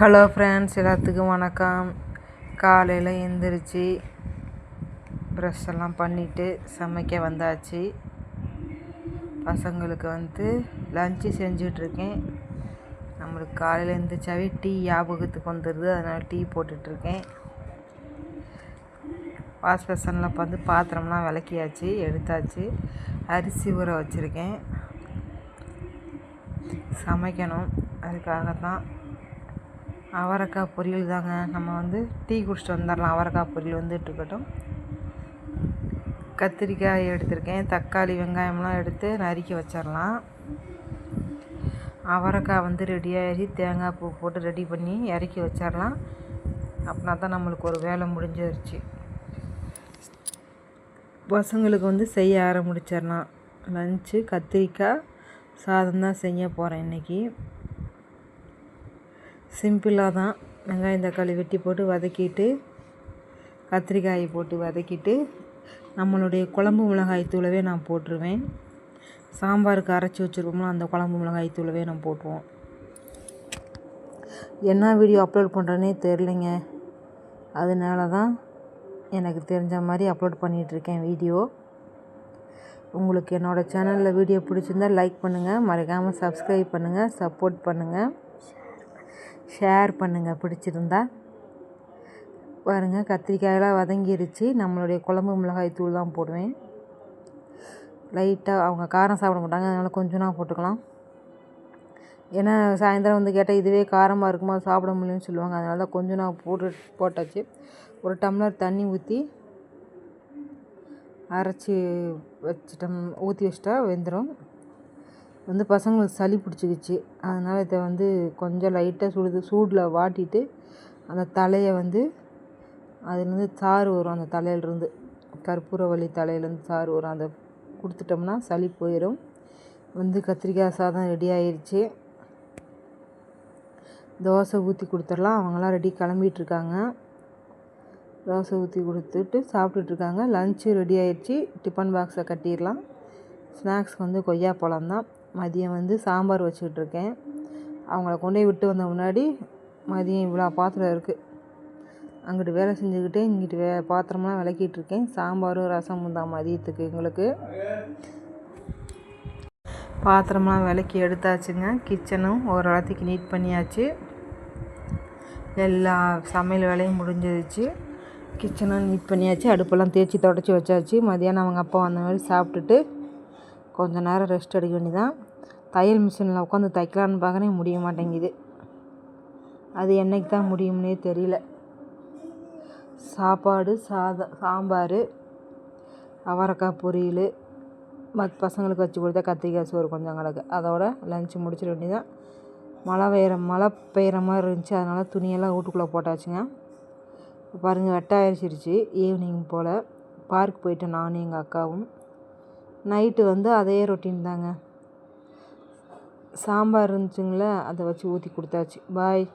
Hello friends எல்லாத்துக்கும் வணக்கம். காலையில் எழுந்திரிச்சி ப்ரெஷ் எல்லாம் பண்ணிவிட்டு சமைக்க வந்தாச்சு. பசங்களுக்கு வந்து லஞ்சு செஞ்சிட்ருக்கேன். நம்மளுக்கு காலையில் எழுந்திரிச்சாவே டீ ஞாபகத்துக்கு வந்துடுது அதனால் டீ போட்டுட்ருக்கேன். வாஷ் பேசனில் வந்து பாத்திரம்லாம் விளக்கியாச்சு எடுத்தாச்சு. அரிசி ஊற வச்சுருக்கேன். சமைக்கணும். அதுக்காக தான் அவரைக்காய் பொரியல் தாங்க. நம்ம வந்து டீ குடிச்சிட்டு வந்துடலாம். அவரைக்காய் பொரியல் வந்துட்டுருக்கட்டும் கத்திரிக்காய் எடுத்திருக்கேன். தக்காளி வெங்காயம்லாம் எடுத்து நறுக்கி வச்சிடலாம். அவரைக்காய் வந்து ரெடியாகி தேங்காய் பூ போட்டு ரெடி பண்ணி இறக்கி வச்சிடலாம். அப்படின்னா தான் நம்மளுக்கு ஒரு வேலை முடிஞ்சிருச்சு. பசங்களுக்கு வந்து செய்ய ஆரம்பிச்சிடலாம். லஞ்சு கத்திரிக்காய் சாதம் தான் செய்ய போகிறேன் இன்றைக்கி சிம்பிளாக தான் வெங்காயம் தக்காளி வெட்டி போட்டு வதக்கிட்டு கத்திரிக்காயை போட்டு வதக்கிட்டு நம்மளுடைய குழம்பு மிளகாய் தூளவே நான் போட்டுருவேன். சாம்பாருக்கு அரைச்சி வச்சுருக்கோம்ல அந்த குழம்பு மிளகாய் தூளவே நான் போட்டுருவோம். என்ன வீடியோ அப்லோட் பண்ணுறேனே தெரிலிங்க அதனால தான் எனக்கு தெரிஞ்ச மாதிரி அப்லோட் பண்ணிகிட்ருக்கேன் வீடியோ. உங்களுக்கு என்னோடய சேனலில் வீடியோ பிடிச்சிருந்தால் லைக் பண்ணுங்கள் மறக்காமல் சப்ஸ்கிரைப் பண்ணுங்கள் சப்போர்ட் பண்ணுங்கள் ஷேர் பண்ணுங்கள் பிடிச்சிருந்தா. பாருங்கள் கத்திரிக்காயெல்லாம் வதங்கிருச்சு. நம்மளுடைய குழம்பு மிளகாய் தூள் தான் போடுவேன். லைட்டாக அவங்க காரம் சாப்பிட மாட்டாங்க அதனால் கொஞ்சம் நான் போட்டுக்கலாம். ஏன்னா சாயந்தரம் வந்து கேட்டால் இதுவே காரமாக இருக்குமா? சாப்பிட முடியும்னு சொல்லுவாங்க. அதனால தான் கொஞ்சம் நான் போட்டு போட்டாச்சு. ஒரு டம்ளர் தண்ணி ஊற்றி அரைச்சி வச்சிட்டோம் ஊற்றி வச்சிட்டா வெந்துடும் வந்து பசங்களுக்கு சளி பிடிச்சிக்கிச்சு. அதனால் இதை வந்து கொஞ்சம் லைட்டாக சுடுது சூடில் வாட்டிட்டு அந்த தலையை வந்து அதுலேருந்து சாறு வரும் அந்த தலையிலேருந்து. கற்பூரவள்ளி தலையிலேருந்து சாறு வரும். அதை கொடுத்துட்டோம்னா சளி போயிடும் வந்து கத்திரிக்காய் சாதம் ரெடி ஆயிடுச்சு தோசை ஊற்றி கொடுத்துடலாம். அவங்களாம் ரெடி கிளம்பிகிட்ருக்காங்க தோசை ஊற்றி கொடுத்துட்டு சாப்பிட்டுட்ருக்காங்க. லஞ்சு ரெடி ஆயிடுச்சு டிஃபன் பாக்ஸை கட்டிடலாம். ஸ்நாக்ஸ் வந்து கொய்யா பழம் தான். மதியம் வந்து சாம்பார் வச்சுக்கிட்ருக்கேன் அவங்கள கொண்டு போய் விட்டு வந்த முன்னாடி மதியம் இவ்வளோ பாத்திரம் இருக்குது அங்கிட்டு வேலை செஞ்சுக்கிட்டே இங்கிட்டு வே பாத்திரம்லாம் விளக்கிட்டுருக்கேன். சாம்பாரும் ரசமும் தான் மதியத்துக்கு எங்களுக்கு. பாத்திரம்லாம் விளக்கி எடுத்தாச்சுங்க. கிச்சனும் ஒரு இடத்துக்கு நீட் பண்ணியாச்சு. எல்லா சமையல் வேலையும் முடிஞ்சிருச்சு. கிச்சனும் நீட் பண்ணியாச்சு. அடுப்பெல்லாம் தேய்ச்சி தொடச்சி வச்சாச்சு. மதியானம் அவங்க அப்பா வந்த மாதிரி சாப்பிட்டுட்டு கொஞ்ச நேரம் ரெஸ்ட் எடுக்க வேண்டியதான் தையல் மிஷினில் உட்காந்து தைக்கலான்னு பார்க்குறேன் முடிய மாட்டேங்குது. அது என்றைக்கு தான் முடியும்னே தெரியல. சாப்பாடு சாதம் சாம்பார் அவரைக்காய் பொரியல் மற்ற பசங்களுக்கு வச்சு கொடுத்தா கத்திரிக்காய் சோறு கொஞ்சம் கிடக்கு அதோட லஞ்சு முடிச்சிட வேண்டியதான் மழை பெய்கிற மழை பெய்கிற மாதிரி இருந்துச்சு. அதனால் துணியெல்லாம் வீட்டுக்குள்ளே போட்டாச்சுங்க. பாருங்கள் வெட்டாயிருச்சிருச்சு ஈவினிங் போல். பார்க் போயிட்டேன் நானும் எங்கள் அக்காவும். நைட்டு வந்து அதே ரொட்டீன் தாங்க. சாம்பார் இருந்துச்சுங்களே அதை வச்சு ஊற்றி கொடுத்தாச்சு. பாய்.